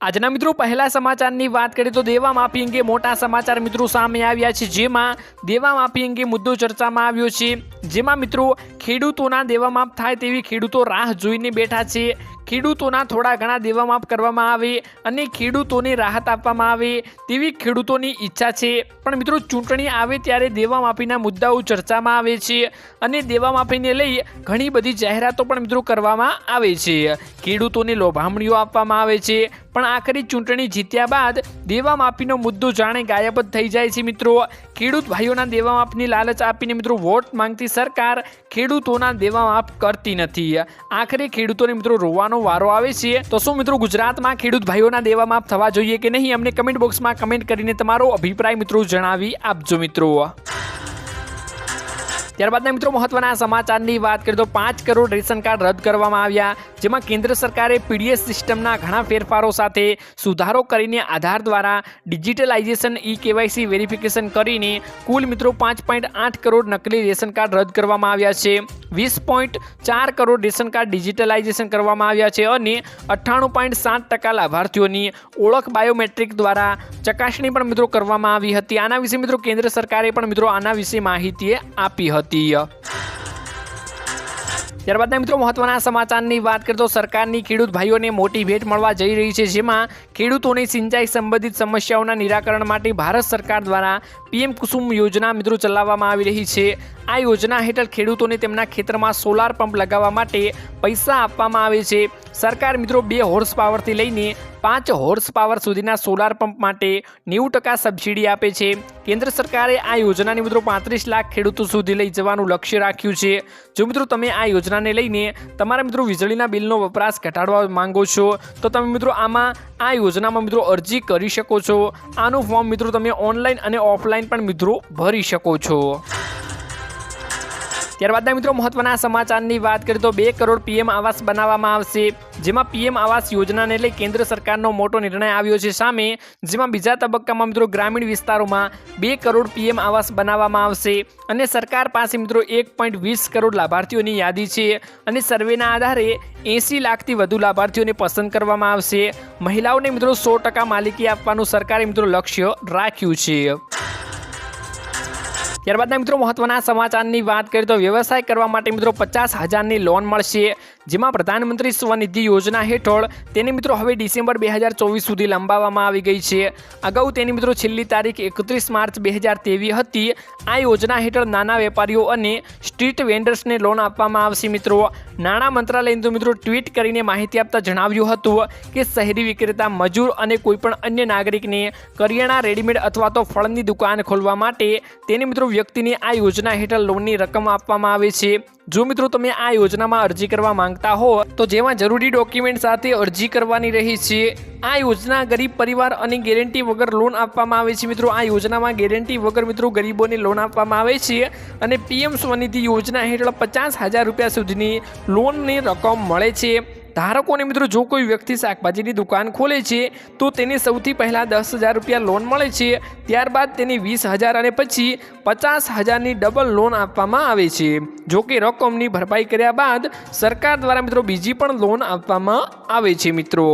આજના મિત્રો, પહેલા સમાચારની વાત કરીએ તો દેવા માફી અંગે મોટા સમાચાર મિત્રો સામે આવ્યા છે. જેમાં દેવા માફી અંગે મુદ્દો ચર્ચામાં આવ્યો છે. જેમાં મિત્રો, ખેડૂતોના દેવા માફ થાય તેવી ખેડૂતો રાહ જોઈને બેઠા છે. ખેડૂતોના થોડા ઘણા દેવા માફ કરવામાં આવે અને ખેડૂતોને રાહત આપવામાં આવે તેવી ખેડૂતોની ઈચ્છા છે. પણ મિત્રો, ચૂંટણી આવે ત્યારે દેવા માફીના મુદ્દાઓ ચર્ચામાં આવે છે અને દેવા માફીને લઈ ઘણી બધી જાહેરાતો પણ મિત્રો કરવામાં આવે છે. ખેડૂતોને લોભામણીઓ આપવામાં આવે છે. પણ આખરી ચૂંટણી જીત્યા બાદ દેવા માફીનો મુદ્દો જાણે ગાયબ જ થઈ જાય છે મિત્રો. ખેડૂત ભાઈઓના દેવા લાલચ આપીને મિત્રો વોટ માંગતી સરકાર ખેડૂતોના દેવા માફ કરતી નથી. આખરે ખેડૂતોને મિત્રો રોવાનો વારો આવે છે. તો શું મિત્રો ગુજરાતમાં ખેડૂત ભાઈઓના દેવા માફ થવા જોઈએ કે નહીં? અમને કમેન્ટ બોક્સમાં કમેન્ટ કરીને તમારો અભિપ્રાય મિત્રો જણાવી આપજો મિત્રો. ત્યારબાદના મિત્રો મહત્વના સમાચારની વાત કરીએ તો પાંચ કરોડ રેશન કાર્ડ રદ કરવામાં આવ્યા, જેમાં કેન્દ્ર સરકારે પીડીએસ સિસ્ટમના ઘણા ફેરફારો સાથે સુધારો કરીને આધાર દ્વારા ડિજિટલાઇઝેશન ઈ કેવાયસી વેરિફિકેશન કરીને કુલ મિત્રો પાંચ પોઈન્ટ આઠ કરોડ નકલી રેશન કાર્ડ રદ કરવામાં આવ્યા છે, વીસ પોઈન્ટ ચાર કરોડ રેશન કાર્ડ ડિજિટલાઇઝેશન કરવામાં આવ્યા છે અને અઠ્ઠાણું પોઈન્ટ સાત ટકા લાભાર્થીઓની ઓળખ બાયોમેટ્રિક દ્વારા ચકાસણી પણ મિત્રો કરવામાં આવી હતી. આના વિશે મિત્રો કેન્દ્ર સરકારે પણ મિત્રો આના વિશે માહિતી આપી હતી. ત્યારબાદના મિત્રો મહત્વના સમાચારની વાત કરીએ તો સરકારની ખેડૂત ભાઈઓને મોટી ભેટ મળવા જઈ રહી છે, જેમાં ખેડૂતોની સિંચાઈ સંબંધિત સમસ્યાઓના નિરાકરણ માટે ભારત સરકાર દ્વારા પીએમ કુસુમ યોજના મિત્રો ચલાવવામાં આવી રહી છે. આ યોજના હેઠળ ખેડૂતોને તેમના ખેતરમાં સોલાર પંપ લગાવવા માટે પૈસા આપવામાં આવે છે. સરકાર મિત્રો બે હોર્સ પાવરથી લઈને પાંચ હોર્સ પાવર સુધીના સોલાર પંપ માટે નેવું ટકા સબસિડી આપે છે. કેન્દ્ર સરકારે આ યોજનાને મિત્રો પાંત્રીસ લાખ ખેડૂતો સુધી લઈ જવાનું લક્ષ્ય રાખ્યું છે. જો મિત્રો તમે આ યોજનાને લઈને તમારા મિત્રો વીજળીના બિલનો વપરાશ ઘટાડવા માંગો છો, તો તમે મિત્રો આમાં આ યોજનામાં મિત્રો અરજી કરી શકો છો. આનું ફોર્મ મિત્રો તમે ઓનલાઈન અને ઓફલાઈન પણ મિત્રો ભરી શકો છો. ત્યારબાદના મિત્રો, મહત્વના સમાચારની વાત કરીએ તો બે કરોડ પીએમ આવાસ બનાવવામાં આવશે. જેમાં પીએમ આવાસ યોજનાને લઈ કેન્દ્ર સરકારનો મોટો નિર્ણય આવ્યો છે. સામે જેમાં બીજા તબક્કામાં મિત્રો, ગ્રામીણ વિસ્તારોમાં બે કરોડ પીએમ આવાસ બનાવવામાં આવશે. અને સરકાર પાસે મિત્રો, એક પોઈન્ટ વીસ કરોડ લાભાર્થીઓની યાદી છે. અને સર્વેના આધારે એંસી લાખથી વધુ લાભાર્થીઓને પસંદ કરવામાં આવશે. મહિલાઓને મિત્રો, સો ટકા માલિકી આપવાનું સરકારે મિત્રો લક્ષ્ય રાખ્યું છે. ત્યારબાદના મિત્રો મહત્વના સમાચારની વાત કરીએ તો વ્યવસાય કરવા માટે મિત્રો પચાસ હજારની લોન મળશે, જેમાં પ્રધાનમંત્રી સ્વનિધિ યોજના હેઠળ તેની મિત્રો હવે ડિસેમ્બર બે હજાર ચોવીસ સુધી લંબાવવામાં આવી ગઈ છે. અગાઉ તેની મિત્રો છેલ્લી તારીખ એકત્રીસ માર્ચ બે હજાર તેવી હતી. આ યોજના હેઠળ નાના વેપારીઓ અને સ્ટ્રીટ વેન્ડર્સને લોન આપવામાં આવશે મિત્રો. નાણાં મંત્રાલયે તો મિત્રો ટ્વીટ કરીને માહિતી આપતા જણાવ્યું હતું કે શહેરી વિક્રેતા મજૂર અને કોઈપણ અન્ય નાગરિકને કરિયાણા રેડીમેડ અથવા તો ફળની દુકાન ખોલવા માટે તેને મિત્રો વ્યક્તિને આ યોજના હેઠળ લોનની રકમ આપવામાં આવે છે. જો મિત્રો તમે આ યોજનામાં અરજી કરવા માંગતા હો, તો જેમાં જરૂરી ડોક્યુમેન્ટ સાથે અરજી કરવાની રહી છે. આ યોજના ગરીબ પરિવાર અને ગેરંટી વગર લોન આપવામાં આવે છે મિત્રો. આ યોજનામાં ગેરંટી વગર મિત્રો ગરીબોને લોન આપવામાં આવે છે અને પીએમ સ્વનિધિ યોજના હેઠળ પચાસ હજાર રૂપિયા સુધીની લોનની રકમ મળે છે. ધારકોને મિત્રો જો કોઈ વ્યક્તિ શાકભાજીની દુકાન ખોલે છે, તો તેને સૌથી પહેલાં દસ હજાર રૂપિયા લોન મળે છે. ત્યારબાદ તેને વીસ હજાર અને પછી પચાસ હજારની ડબલ લોન આપવામાં આવે છે. જો કે રકમની ભરપાઈ કર્યા બાદ સરકાર દ્વારા મિત્રો બીજી પણ લોન આપવામાં આવે છે મિત્રો.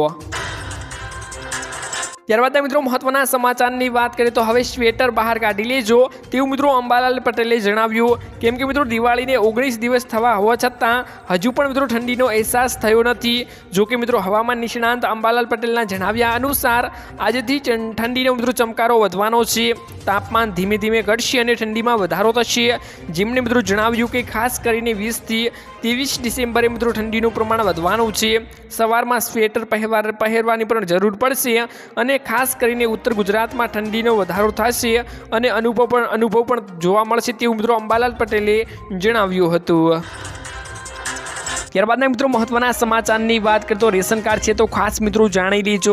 ત્યારબાદ મિત્રો મહત્વના સમાચારની વાત કરીએ તો હવે સ્વેટર બહાર કાઢી લેજો. તેવું મિત્રો અંબાલાલ પટેલે જણાવ્યું કેમ કે મિત્રો દિવાળીને ઓગણીસ દિવસ થવા હોવા છતાં હજુ પણ મિત્રો ઠંડીનો અહેસાસ થયો નથી. જો કે મિત્રો હવામાન નિષ્ણાંત અંબાલાલ પટેલના જણાવ્યા અનુસાર આજથી ઠંડીનો મિત્રો ચમકારો વધવાનો છે. તાપમાન ધીમે ધીમે ઘટશે અને ઠંડીમાં વધારો થશે. જેમણે મિત્રો જણાવ્યું કે ખાસ કરીને વીસથી ત્રેવીસ ડિસેમ્બરે મિત્રો ઠંડીનું પ્રમાણ વધવાનું છે. સવારમાં સ્વેટર પહેરવા પહેરવાની પણ જરૂર પડશે અને ખાસ કરીને ઉત્તર ગુજરાતમાં ઠંડીનો વધારો થશે અને અનુભવ પણ અનુભવ પણ જોવા મળશે તેવું મિત્રો અંબાલાલ પટેલે જણાવ્યું હતું. ત્યારબાદના મિત્રો મહત્વના સમાચારની વાત કરતો રેશન કાર્ડ છે તો ખાસ મિત્રો જાણી લેજો.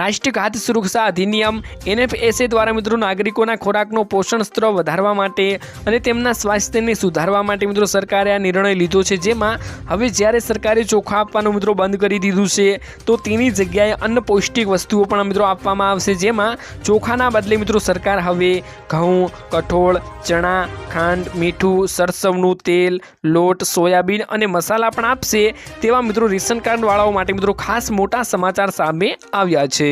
રાષ્ટ્રીય ખાદ્ય સુરક્ષા અધિનિયમ, એનએફએસએ દ્વારા મિત્રો નાગરિકોના ખોરાકનો પોષણ સ્તર વધારવા માટે અને તેમના સ્વાસ્થ્યને સુધારવા માટે મિત્રો સરકારે આ નિર્ણય લીધો છે. જેમાં હવે જ્યારે સરકારે ચોખા આપવાનું મિત્રો બંધ કરી દીધું છે, તો તેની જગ્યાએ અન્ન પૌષ્ટિક વસ્તુઓ પણ મિત્રો આપવામાં આવશે. જેમાં ચોખાના બદલે મિત્રો સરકાર હવે ઘઉં, કઠોળ, ચણા, ખાંડ, મીઠું, સરસવનું તેલ, લોટ, સોયાબીન અને મસાલા પણ આપશે તેવા મિત્રો રેશન કાર્ડવાળાઓ માટે મિત્રો ખાસ મોટા સમાચાર સામે આવ્યા છે.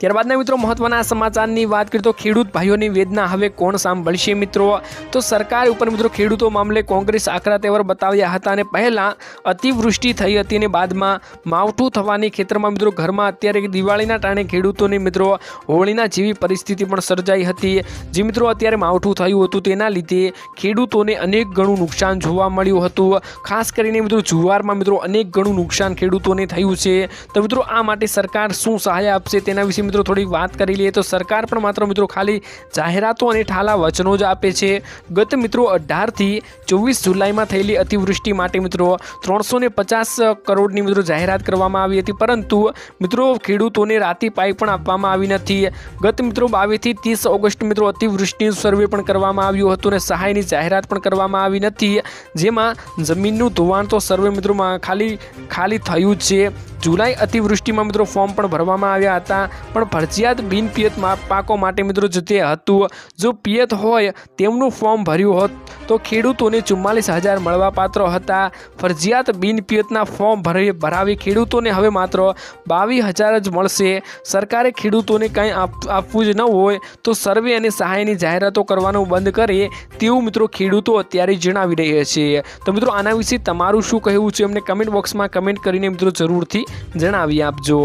ત્યારબાદના મિત્રો મહત્વના સમાચારની વાત કરીએ તો ખેડૂત ભાઈઓની વેદના હવે કોણ સાંભળશે મિત્રો? તો સરકાર ઉપર મિત્રો ખેડૂતો મામલે કોંગ્રેસ આકરા તેવર બતાવ્યા હતા અને પહેલાં અતિવૃષ્ટિ થઈ હતી અને બાદમાં માવઠું થવાની ખેતરમાં મિત્રો ઘરમાં અત્યારે દિવાળીના ટાણે ખેડૂતોને મિત્રો હોળીના જેવી પરિસ્થિતિ પણ સર્જાઈ હતી. જે મિત્રો અત્યારે માવઠું થયું હતું તેના લીધે ખેડૂતોને અનેક ગણું નુકસાન જોવા મળ્યું હતું. ખાસ કરીને મિત્રો જુવારમાં મિત્રો અનેક ગણું નુકસાન ખેડૂતોને થયું છે. તો મિત્રો આ માટે સરકાર શું સહાય આપશે તેના વિશે મિત્રો થોડી વાત કરી લઈએ તો સરકાર પણ માત્ર મિત્રો ખાલી જાહેરાતો અને ઠાલા વચનો જ આપે છે. ગત મિત્રો અઢારથી ચોવીસ જુલાઈમાં થયેલી અતિવૃષ્ટિ માટે મિત્રો ત્રણસો ને પચાસ કરોડની મિત્રો જાહેરાત કરવામાં આવી હતી. પરંતુ મિત્રો ખેડૂતોને રાતી પાઈ પણ આપવામાં આવી નથી. ગત મિત્રો બાવીસથી ત્રીસ ઓગસ્ટ મિત્રો અતિવૃષ્ટિનું સર્વે પણ કરવામાં આવ્યું હતું અને સહાયની જાહેરાત પણ કરવામાં આવી નથી. જેમાં જમીનનું ધોવાણ તો સર્વે મિત્રોમાં ખાલી ખાલી થયું છે. જુલાઈ અતિવૃષ્ટિમાં મિત્રો ફોર્મ પણ ભરવામાં આવ્યા હતા. પણ ફરજિયાત બિન પિયત પાકો માટે મિત્રો જે તે હતું, જો પિયત હોય, તેમનું ફોર્મ ભર્યું હોત, તો ખેડૂતોને ચુમ્માલીસ હજાર મળવાપાત્ર હતા. ફરજિયાત બિન પિયતના ફોર્મ ભરી, ભરાવી ખેડૂતોને હવે માત્ર બાવીસ હજાર જ મળશે. સરકારે ખેડૂતોને કંઈ આપ, આપવું જ ન હોય, તો સર્વે અને સહાયની જાહેરાતો કરવાનું બંધ કરે તેવું મિત્રો ખેડૂતો અત્યારે જણાવી રહ્યા છે. તો મિત્રો આના વિશે તમારું શું કહેવું છે, અમને કમેન્ટ બોક્સમાં કમેન્ટ કરીને મિત્રો જરૂરથી જણાવી આપજો.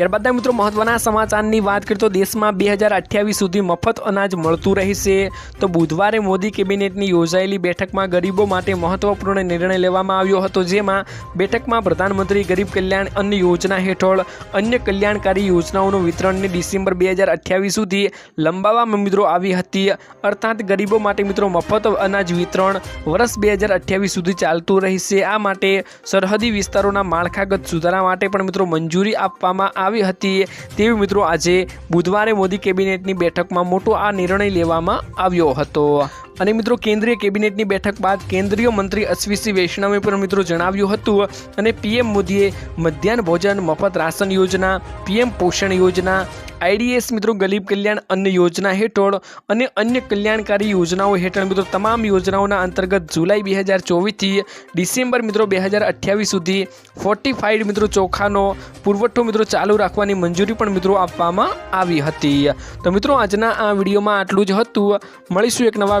ત્યારબાદના મિત્રો મહત્વના સમાચારની વાત કરીએ તો દેશમાં બે હજાર અઠ્યાવીસ સુધી મફત અનાજ મળતું રહેશે. તો બુધવારે મોદી કેબિનેટની યોજાયેલી બેઠકમાં ગરીબો માટે મહત્વપૂર્ણ નિર્ણય લેવામાં આવ્યો હતો, જેમાં બેઠકમાં પ્રધાનમંત્રી ગરીબ કલ્યાણ અન્ન યોજના હેઠળ અન્ય કલ્યાણકારી યોજનાઓનું વિતરણને ડિસેમ્બર બે હજાર અઠ્યાવીસ સુધી લંબાવવામાં મિત્રો આવી હતી. અર્થાત ગરીબો માટે મિત્રો મફત અનાજ વિતરણ વર્ષ બે હજાર અઠ્યાવીસ સુધી ચાલતું રહેશે. આ માટે સરહદી વિસ્તારોના માળખાગત સુધારા માટે પણ મિત્રો મંજૂરી આપવામાં આવી હતી. તેવી મિત્રો આજે બુધવારે મોદી કેબિનેટની બેઠકમાં મોટો આ નિર્ણય લેવામાં આવ્યો હતો. અને મિત્રો, કેન્દ્રીય કેબિનેટની બેઠક બાદ કેન્દ્રીય મંત્રી અશ્વિસી વૈષ્ણવે પણ મિત્રો જણાવ્યું હતું અને પીએમ મોદીએ મધ્યાહન ભોજન મફત રાશન યોજના, પીએમ પોષણ યોજના, આઈડીએસ મિત્રો ગરીબ કલ્યાણ અન્ન યોજના હેઠળ અને અન્ય કલ્યાણકારી યોજનાઓ હેઠળ મિત્રો તમામ યોજનાઓના અંતર્ગત જુલાઈ બે હજાર ચોવીસથી ડિસેમ્બર મિત્રો બે હજાર અઠ્યાવીસ સુધી ફોર્ટિફાઈડ મિત્રો ચોખાનો પુરવઠો મિત્રો ચાલુ રાખવાની મંજૂરી પણ મિત્રો આપવામાં આવી હતી. તો મિત્રો, આજના આ વિડીયોમાં આટલું જ હતું. મળીશું એક નવા